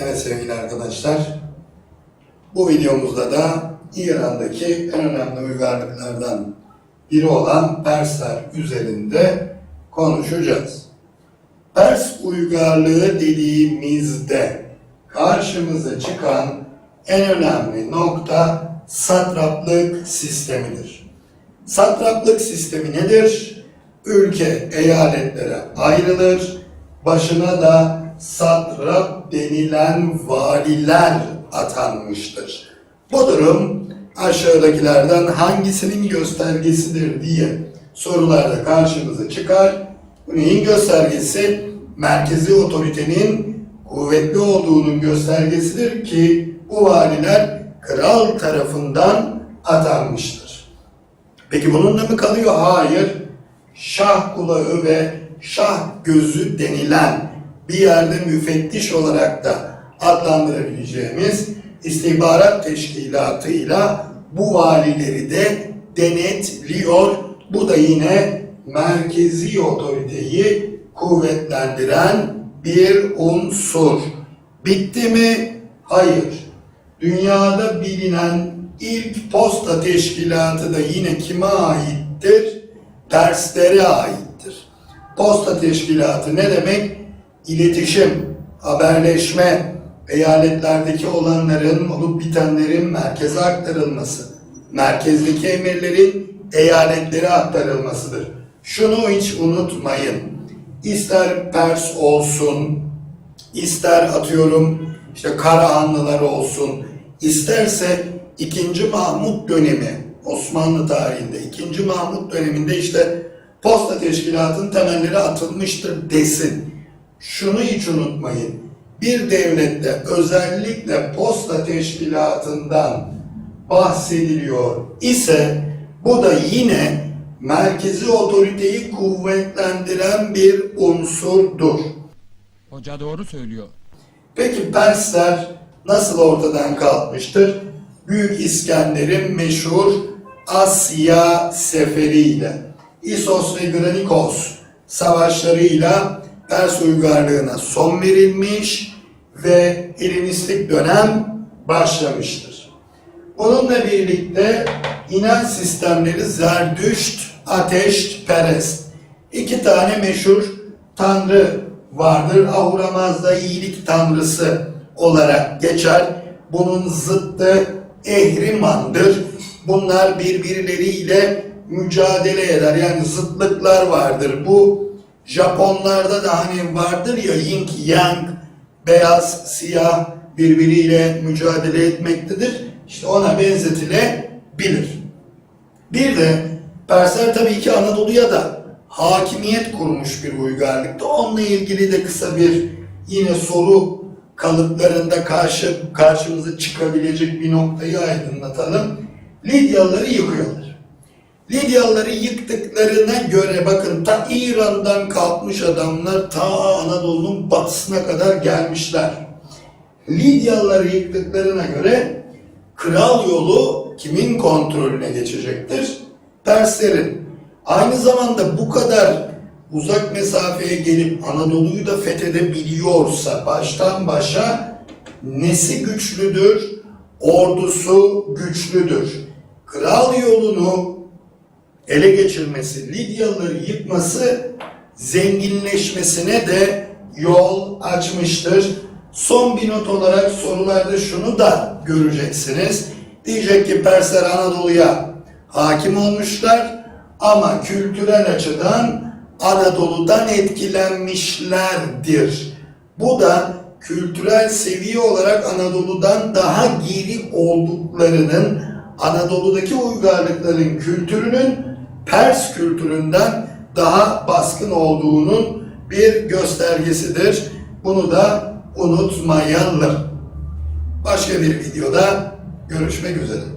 Evet sevgili arkadaşlar, bu videomuzda da İran'daki en önemli uygarlıklardan biri olan Persler üzerinde konuşacağız. Pers uygarlığı dediğimizde karşımıza çıkan en önemli nokta satraplık sistemidir. Satraplık sistemi nedir? Ülke eyaletlere ayrılır, başına da satrap denilen valiler atanmıştır. Bu durum aşağıdakilerden hangisinin göstergesidir diye sorularda karşımıza çıkar. Bu neyin göstergesi? Merkezi otoritenin kuvvetli olduğunun göstergesidir ki bu valiler kral tarafından atanmıştır. Peki bununla mı kalıyor? Hayır. Şah kulağı ve şah gözü denilen bir yerde müfettiş olarak da adlandırabileceğimiz istihbarat teşkilatıyla bu valileri de denetliyor. Bu da yine merkezi otoriteyi kuvvetlendiren bir unsur. Bitti mi? Hayır. Dünyada bilinen ilk posta teşkilatı da yine kime aittir? Perslere aittir. Posta teşkilatı ne demek? İletişim, haberleşme, eyaletlerdeki olanların, olup bitenlerin merkeze aktarılması, merkezdeki emirlerin eyaletlere aktarılmasıdır. Şunu hiç unutmayın. İster Pers olsun, ister atıyorum işte Karahanlılar olsun, isterse 2. Mahmut dönemi Osmanlı tarihinde 2. Mahmut döneminde işte posta teşkilatının temelleri atılmıştır desin. Şunu hiç unutmayın. Bir devlette özellikle posta teşkilatından bahsediliyor ise bu da yine merkezi otoriteyi kuvvetlendiren bir unsurdur. Hoca doğru söylüyor. Peki Persler nasıl ortadan kalkmıştır? Büyük İskender'in meşhur Asya seferiyle, İsos ve Granikos savaşlarıyla Pers uygarlığına son verilmiş ve Helenistik dönem başlamıştır. Bununla birlikte inanç sistemleri Zerdüşt, Ateş, Perest. İki tane meşhur tanrı vardır. Ahura Mazda iyilik tanrısı olarak geçer. Bunun zıttı Ehriman'dır. Bunlar birbirleriyle mücadele eder. Yani zıtlıklar vardır. Bu Japonlarda da hani vardır ya yin yang, beyaz, siyah birbiriyle mücadele etmektedir. İşte ona benzetilebilir. Bir de Persler tabii ki Anadolu'ya da hakimiyet kurmuş bir uygarlıkta. Onunla ilgili de kısa bir yine soru kalıplarında karşı karşımıza çıkabilecek bir noktayı aydınlatalım. Lidyalıları yıkıyorlar. Lidyalıları yıktıklarına göre bakın ta İran'dan kalkmış adamlar ta Anadolu'nun batısına kadar gelmişler. Lidyalıları yıktıklarına göre kral yolu kimin kontrolüne geçecektir? Perslerin. Aynı zamanda bu kadar uzak mesafeye gelip Anadolu'yu da fethedebiliyorsa baştan başa nesi güçlüdür? Ordusu güçlüdür. Kral yolunu ele geçirmesi, Lidyalıları yıkması zenginleşmesine de yol açmıştır. Son bir not olarak sorularda şunu da göreceksiniz. Diyecek ki Persler Anadolu'ya hakim olmuşlar ama kültürel açıdan Anadolu'dan etkilenmişlerdir. Bu da kültürel seviye olarak Anadolu'dan daha geri olduklarının Anadolu'daki uygarlıkların kültürünün Pers kültüründen daha baskın olduğunun bir göstergesidir. Bunu da unutmayalım. Başka bir videoda görüşmek üzere.